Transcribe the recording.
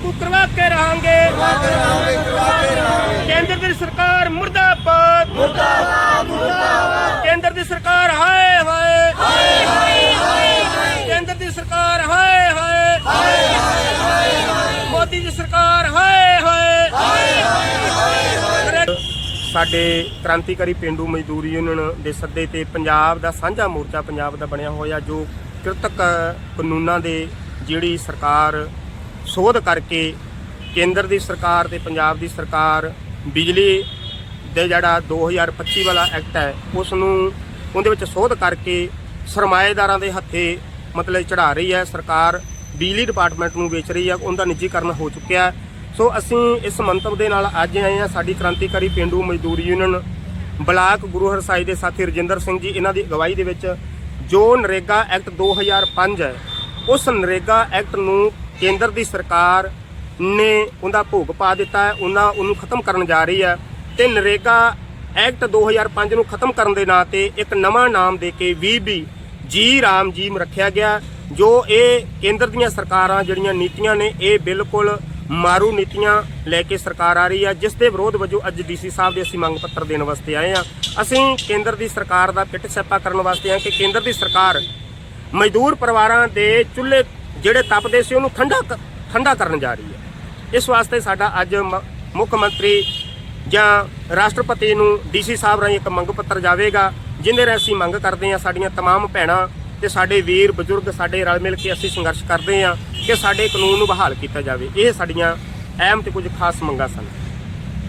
ਲਾਗੂ ਕਰਵਾ ਕੇ ਰਹਾਂਗੇ। ਕੇਂਦਰ ਦੀ ਸਰਕਾਰ ਮੁਰਦਾਬਾਦ। ਕੇਂਦਰ ਦੀ ਸਰਕਾਰ ਹਾਏ ਹਾਏ। ਕੇਂਦਰ ਦੀ ਸਰਕਾਰ ਹਾਏ ਹਾਏ। ਮੋਦੀ ਦੀ ਸਰਕਾਰ ਹਾਏ ਹਾਏ। ਸਾਡੇ ਕ੍ਰਾਂਤੀਕਾਰੀ ਪਿੰਡੂ ਮਜ਼ਦੂਰ ਯੂਨੀਅਨ ਦੇ ਸੱਦੇ ਤੇ ਪੰਜਾਬ ਦਾ ਸਾਂਝਾ ਮੋਰਚਾ ਪੰਜਾਬ ਦਾ ਬਣਿਆ ਹੋਇਆ, ਜੋ ਕਿਰਤਕ ਕਾਨੂੰਨਾਂ ਦੇ ਜਿਹੜੀ ਸਰਕਾਰ ਸੋਧ ਕਰਕੇ ਕੇਂਦਰ ਦੀ ਸਰਕਾਰ ਤੇ ਪੰਜਾਬ ਦੀ ਸਰਕਾਰ ਬਿਜਲੀ ਦੇ ਜਿਹੜਾ 2025 ਵਾਲਾ ਐਕਟ ਹੈ, ਉਸ ਨੂੰ ਉਹਦੇ ਵਿੱਚ ਸੋਧ ਕਰਕੇ ਸਰਮਾਏਦਾਰਾਂ ਦੇ ਹੱਥੇ ਮਤਲਬ ਚੜਾ ਰਹੀ ਹੈ। ਸਰਕਾਰ ਬਿਜਲੀ ਡਿਪਾਰਟਮੈਂਟ ਨੂੰ ਵੇਚ ਰਹੀ ਹੈ, ਉਹਦਾ ਨਿੱਜੀਕਰਨ ਹੋ ਚੁੱਕਿਆ ਸੋ ਅਸੀਂ ਇਸ ਮੰਤਵ ਦੇ ਨਾਲ ਅੱਜ ਆਏ ਹਾਂ। ਸਾਡੀ ਕ੍ਰਾਂਤੀਕਾਰੀ ਪਿੰਡੂ ਮਜ਼ਦੂਰ ਯੂਨੀਅਨ ਬਲਾਕ ਗੁਰੂ ਹਰਸਾਈ ਦੇ ਸਾਥੀ ਰਜਿੰਦਰ ਸਿੰਘ ਜੀ, ਇਹਨਾਂ ਦੀ ਅਗਵਾਈ ਦੇ ਵਿੱਚ ਜੋ ਨਰੇਗਾ ਐਕਟ 2005 ਹੈ, ਉਸ ਨਰੇਗਾ ਐਕਟ ਨੂੰ ਕੇਂਦਰ ਦੀ ਸਰਕਾਰ ਨੇ ਉਹਦਾ ਭੋਗ ਪਾ ਦਿੱਤਾ ਹੈ, ਉਹਨਾਂ, ਉਹਨੂੰ ਖਤਮ ਕਰਨ ਜਾ ਰਹੀ ਹੈ ਤੇ ਨਰੇਗਾ ਐਕਟ 2005 ਨੂੰ ਖਤਮ ਕਰਨ ਦੇ ਨਾਂ ਤੇ ਇੱਕ ਨਵਾਂ ਨਾਮ ਦੇ ਕੇ ਵੀਬੀ ਜੀ ਰਾਮ ਜੀ ਰੱਖਿਆ ਗਿਆ, ਜੋ ਇਹ ਕੇਂਦਰ ਦੀਆਂ ਸਰਕਾਰਾਂ ਜਿਹੜੀਆਂ ਨੀਤੀਆਂ ਨੇ, ਇਹ ਬਿਲਕੁਲ ਮਾਰੂ ਨੀਤੀਆਂ ਲੈ ਕੇ ਸਰਕਾਰ ਆ ਰਹੀ ਹੈ, ਜਿਸ ਦੇ ਵਿਰੋਧ ਵਜੋਂ ਅੱਜ ਡੀਸੀ ਸਾਹਿਬ ਦੇ ਅਸੀਂ ਮੰਗ ਪੱਤਰ ਦੇਣ ਵਾਸਤੇ ਆਏ ਹਾਂ। ਅਸੀਂ ਕੇਂਦਰ ਦੀ ਸਰਕਾਰ ਦਾ ਪਿੱਟ ਸੈਪਾ ਕਰਨ ਵਾਸਤੇ ਆਏ ਕਿ ਕੇਂਦਰ ਦੀ ਸਰਕਾਰ ਮਜ਼ਦੂਰ ਪਰਿਵਾਰਾਂ ਦੇ ਚੁੱਲ੍ਹੇ ਜਿਹੜੇ ਤਪਦੇ ਸੀ ਉਹਨੂੰ ਠੰਡਾ ਕ- ਠੰਡਾ ਕਰਨ ਜਾ ਰਹੀ ਹੈ ਇਸ ਵਾਸਤੇ ਸਾਡਾ ਅੱਜ ਮ- ਮੁੱਖ ਮੰਤਰੀ ਜਾਂ ਰਾਸ਼ਟਰਪਤੀ ਨੂੰ ਡੀਸੀ ਸਾਹਿਬ ਰਾਹੀਂ ਇੱਕ ਮੰਗ ਪੱਤਰ ਜਾਵੇਗਾ ਜਿੰਦੇ ਰਾਹੀਂ ਅਸੀਂ ਮੰਗ ਕਰਦੇ ਹਾਂ ਸਾਡੀਆਂ तमाम ਭੈਣਾਂ ਤੇ ਸਾਡੇ ਵੀਰ ਬਜ਼ੁਰਗ ਸਾਡੇ ਰਲ ਮਿਲ ਕੇ ਅਸੀਂ ਸੰਘਰਸ਼ ਕਰਦੇ ਹਾਂ ਕਿ ਸਾਡੇ ਕਾਨੂੰਨ ਨੂੰ ਬਹਾਲ ਕੀਤਾ ਜਾਵੇ ਇਹ ਸਾਡੀਆਂ ਅਹਿਮ ਤੇ ਕੁਝ ਖਾਸ ਮੰਗਾਂ ਸਨ